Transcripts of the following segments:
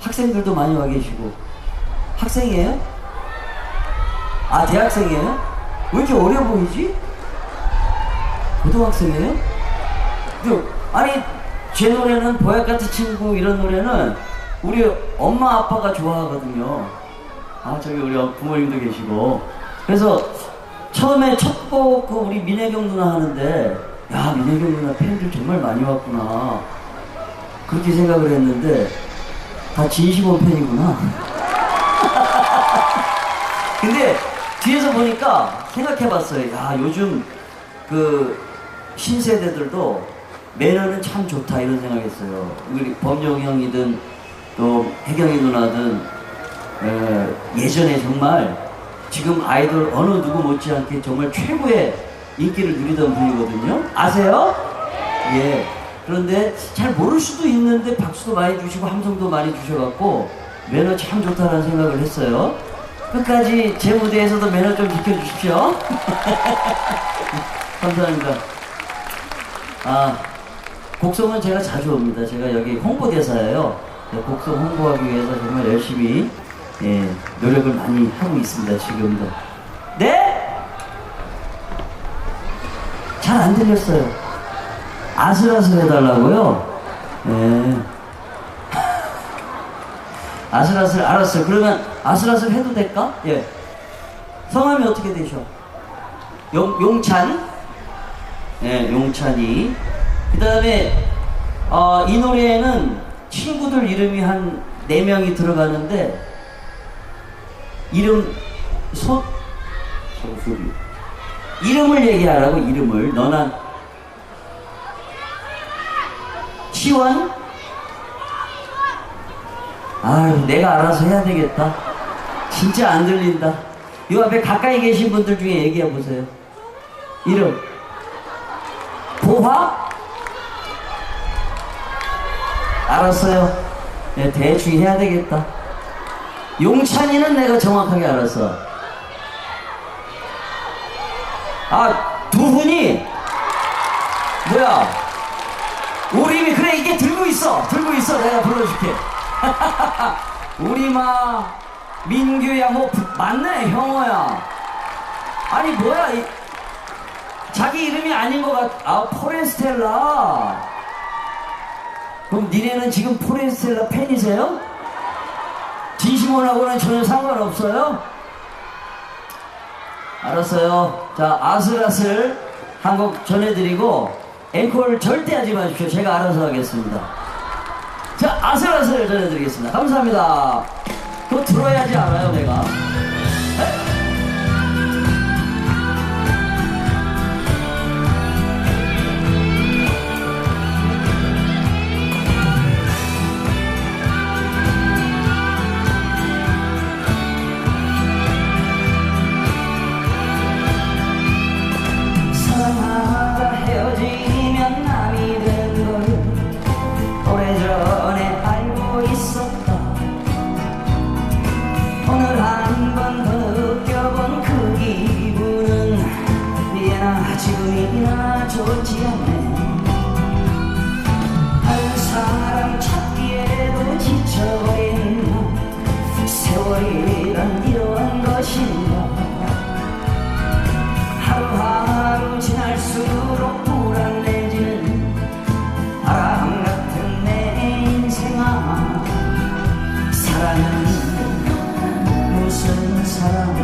학생들도 많이 와 계시고 학생이에요? 아 대학생이에요? 왜 이렇게 어려 보이지? 고등학생이에요? 그, 아니 제 노래는 보약 같은 친구 이런 노래는 우리 엄마 아빠가 좋아하거든요. 아 저기 우리 부모님도 계시고 그래서 처음에 첫곡그 우리 민혜경 누나 하는데 야 민혜경 누나 팬들 정말 많이 왔구나 그렇게 생각을 했는데 다 진심원 팬이구나. 근데 뒤에서 보니까 생각해봤어요. 야 요즘 그 신세대들도 매너는 참 좋다 이런 생각했어요. 우리 범용 형이든 또 혜경이 누나든 에, 예전에 정말 지금 아이돌 어느 누구 못지않게 정말 최고의 인기를 누리던 분이거든요. 아세요? 예. 그런데 잘 모를 수도 있는데 박수도 많이 주시고 함성도 많이 주셔갖고 매너 참 좋다는 생각을 했어요. 끝까지 제 무대에서도 매너 좀 지켜주십시오. 감사합니다. 아, 곡성은 제가 자주 옵니다. 제가 여기 홍보대사예요. 네, 곡성 홍보하기 위해서 정말 열심히 예, 노력을 많이 하고 있습니다. 지금도. 네? 잘 안 들렸어요. 아슬아슬 해달라고요? 네. 아슬아슬 알았어요. 그러면 아슬아슬 해도 될까? 예. 성함이 어떻게 되셔? 용, 용찬? 예, 용찬이. 그 다음에, 어, 이 노래에는 친구들 이름이 한 네명이 들어가는데, 이름, 소, 소소리. 이름을 얘기하라고, 이름을. 너나, 시원? 아유, 내가 알아서 해야 되겠다. 진짜 안 들린다. 요 앞에 가까이 계신 분들 중에 얘기해 보세요. 이름. 보화? 알았어요. 네, 대충 해야 되겠다. 용찬이는 내가 정확하게 알았어. 아, 두 분이, 뭐야, 우리, 그래, 이게 들고 있어. 들고 있어. 내가 불러줄게. 우리마, 민규야, 뭐, 부- 맞네, 형어야. 아니, 뭐야, 이, 자기 이름이 아닌 것 같, 아, 포레스텔라. 그럼 니네는 지금 포레스텔라 팬이세요? 진심원하고는 전혀 상관없어요? 알았어요. 자, 아슬아슬 한 곡 전해드리고, 앵콜 절대 하지 마십시오. 제가 알아서 하겠습니다. 자, 아슬아슬 전해드리겠습니다. 감사합니다. 그거 들어야지 알아요, 내가. 무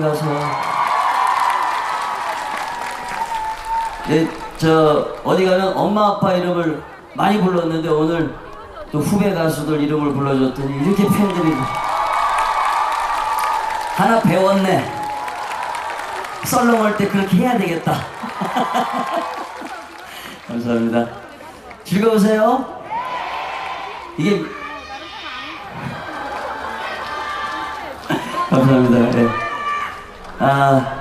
가서. 예, 저 어디 가면 엄마 아빠 이름을 많이 불렀는데 오늘 또 후배 가수들 이름을 불러줬더니 이렇게 팬들이 하나 배웠네. 썰렁할 때 그렇게 해야 되겠다. 감사합니다. 즐거우세요? 이게 감사합니다. 예. 아.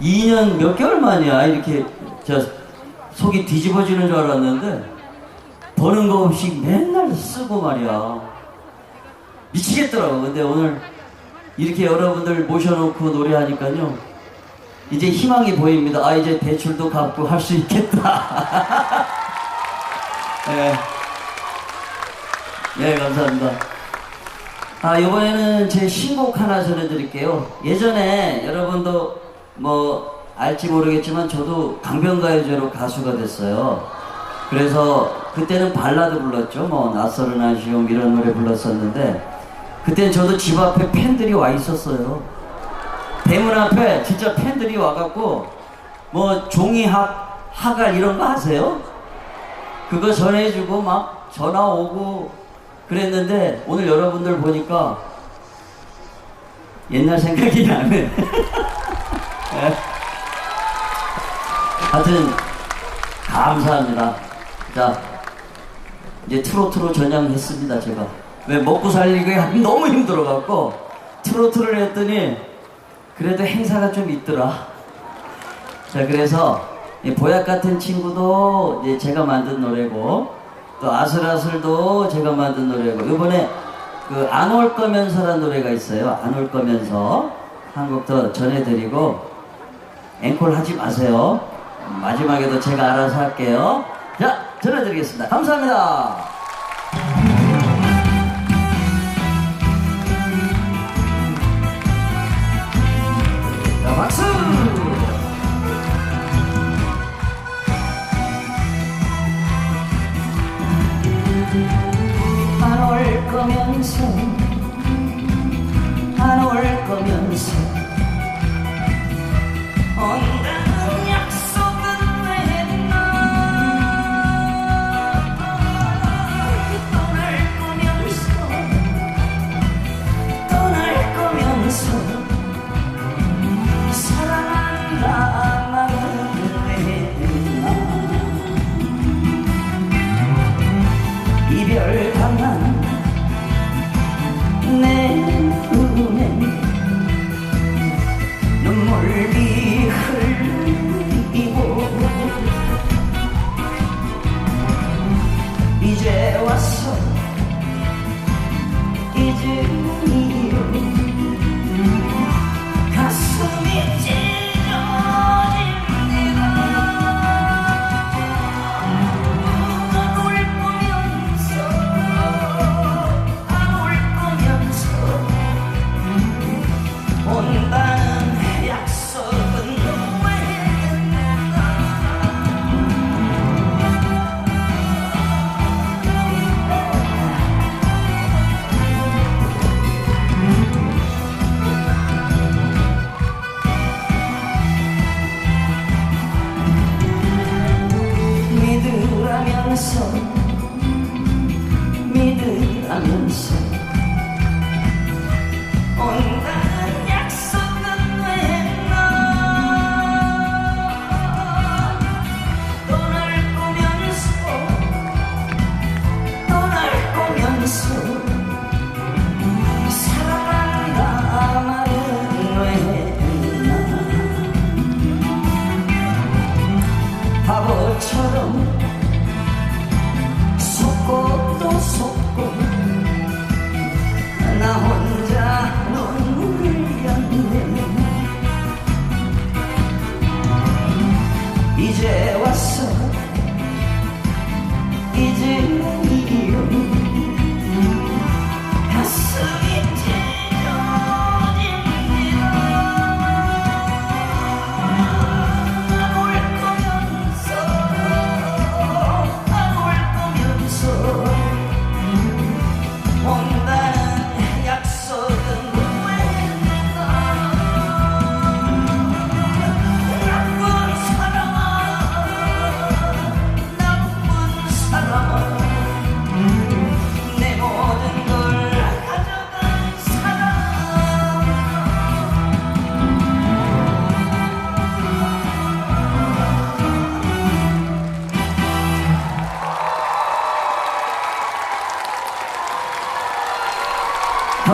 2년 몇 개월 만이야? 이렇게 저 속이 뒤집어지는 줄 알았는데 버는 거 없이 맨날 쓰고 말이야. 미치겠더라고. 근데 오늘 이렇게 여러분들 모셔놓고 노래하니까요. 이제 희망이 보입니다. 아 이제 대출도 갚고 할 수 있겠다. 네. 네 감사합니다 아, 이번에는 제 신곡 하나 전해드릴게요. 예전에 여러분도 뭐 알지 모르겠지만 저도 강변가요제로 가수가 됐어요. 그래서 그때는 발라드 불렀죠. 뭐 낯설은 아쉬움 이런 노래 불렀었는데 그때는 저도 집 앞에 팬들이 와 있었어요. 대문 앞에 진짜 팬들이 와갖고 뭐 종이학, 하갈 이런 거 아세요? 그거 전해주고 막 전화 오고 그랬는데 오늘 여러분들 보니까 옛날 생각이 나네. 예. 하여튼 감사합니다. 자 이제 트로트로 전향했습니다 제가. 왜 먹고 살기가 너무 힘들어갖고 트로트를 했더니 그래도 행사가 좀 있더라. 자 그래서 이 보약 같은 친구도 제가 만든 노래고 또 아슬아슬도 제가 만든 노래고 이번에 그 안 올 거면서라는 노래가 있어요. 안 올 거면서 한곡더 전해드리고 앵콜 하지 마세요. 마지막에도 제가 알아서 할게요. 자 전해드리겠습니다. 감사합니다 안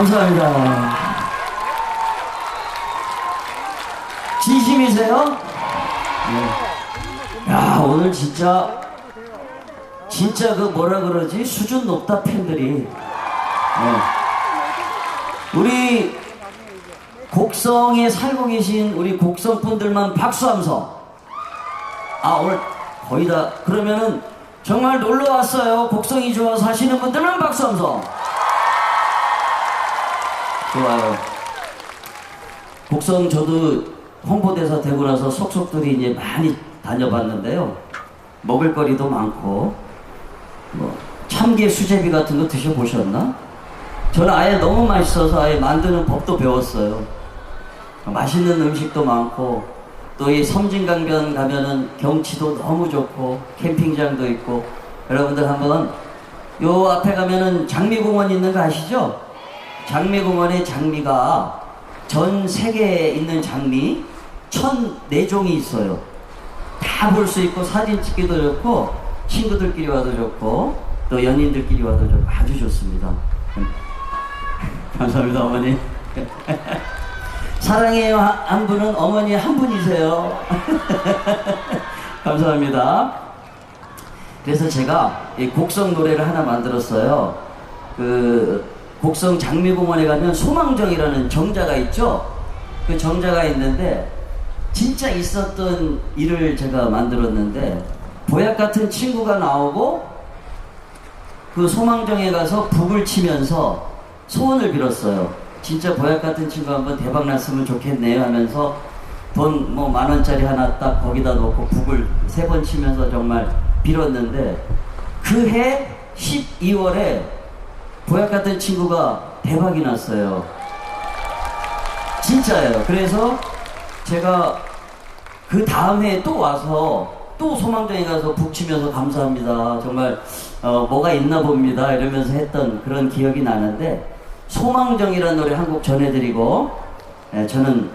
감사합니다. 진심이세요? 네. 야 오늘 진짜 진짜 그 뭐라 그러지 수준 높다 팬들이. 네. 우리 곡성에 살고 계신 우리 곡성 분들만 박수함성. 아 오늘 거의 다 그러면은 정말 놀러 왔어요. 곡성이 좋아서 하시는 분들만 박수함성. 좋아요. 곡성 저도 홍보대사 되고 나서 속속들이 이제 많이 다녀봤는데요. 먹을거리도 많고 뭐 참깨 수제비 같은 거 드셔보셨나? 저는 아예 너무 맛있어서 아예 만드는 법도 배웠어요. 맛있는 음식도 많고 또 이 섬진강변 가면은 경치도 너무 좋고 캠핑장도 있고 여러분들 한번 요 앞에 가면은 장미공원 있는 거 아시죠? 장미공원의 장미가 전 세계에 있는 장미 천네 종이 있어요. 다 볼 수 있고 사진 찍기도 좋고 친구들끼리 와도 좋고 또 연인들끼리 와도 좋고 아주 좋습니다. 감사합니다 어머니. 사랑해요 하- 한 분은 어머니 한 분이세요. 감사합니다. 그래서 제가 이 곡성 노래를 하나 만들었어요. 그 곡성 장미공원에 가면 소망정이라는 정자가 있죠. 그 정자가 있는데 진짜 있었던 일을 제가 만들었는데 보약 같은 친구가 나오고 그 소망정에 가서 북을 치면서 소원을 빌었어요. 진짜 보약 같은 친구 한번 대박 났으면 좋겠네요 하면서 돈 뭐 만 원짜리 하나 딱 거기다 놓고 북을 세 번 치면서 정말 빌었는데 그 해 12월에 보약 같은 친구가 대박이 났어요. 진짜예요. 그래서 제가 그 다음 해에 또 와서 또 소망정에 가서 북치면서 감사합니다. 정말 어, 뭐가 있나 봅니다. 이러면서 했던 그런 기억이 나는데 소망정이라는 노래 한 곡 전해드리고 예, 저는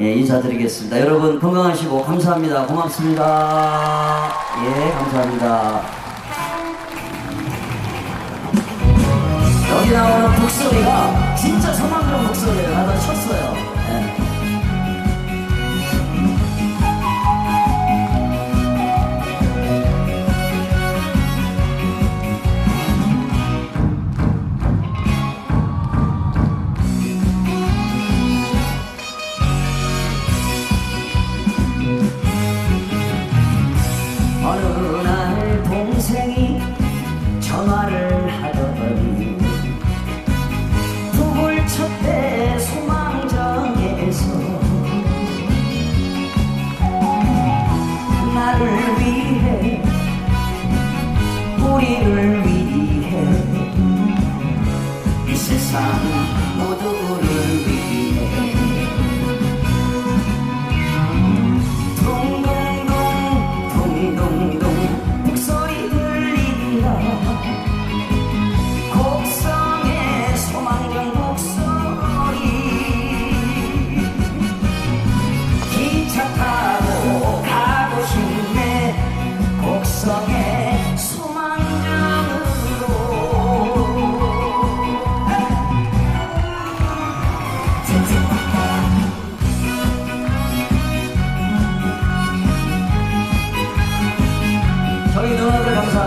예, 인사드리겠습니다. 여러분 건강하시고 감사합니다. 고맙습니다. 예, 감사합니다. 여기 나오는 북소리가 진짜 소망정 북소리를 하다 쳤어요. 모두 우리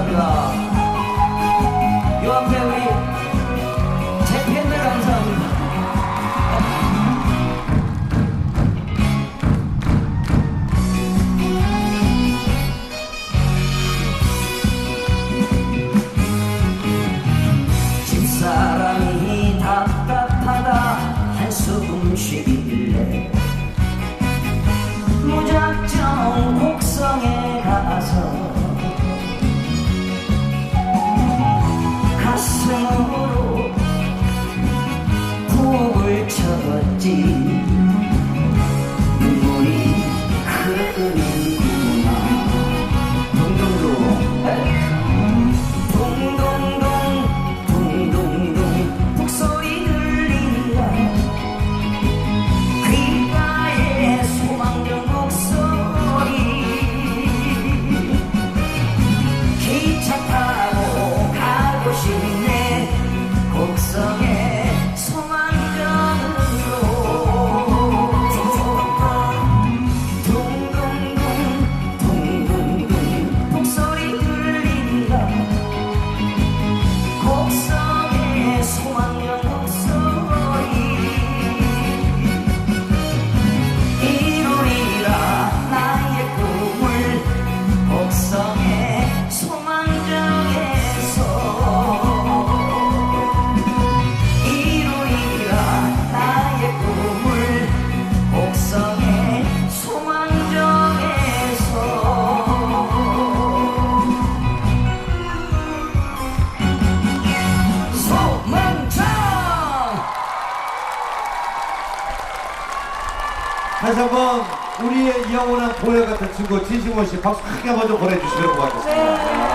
감사합니다. 같은 친구 진심원 씨 박수 크게 먼저 보내주시면 고맙겠습니다. 네.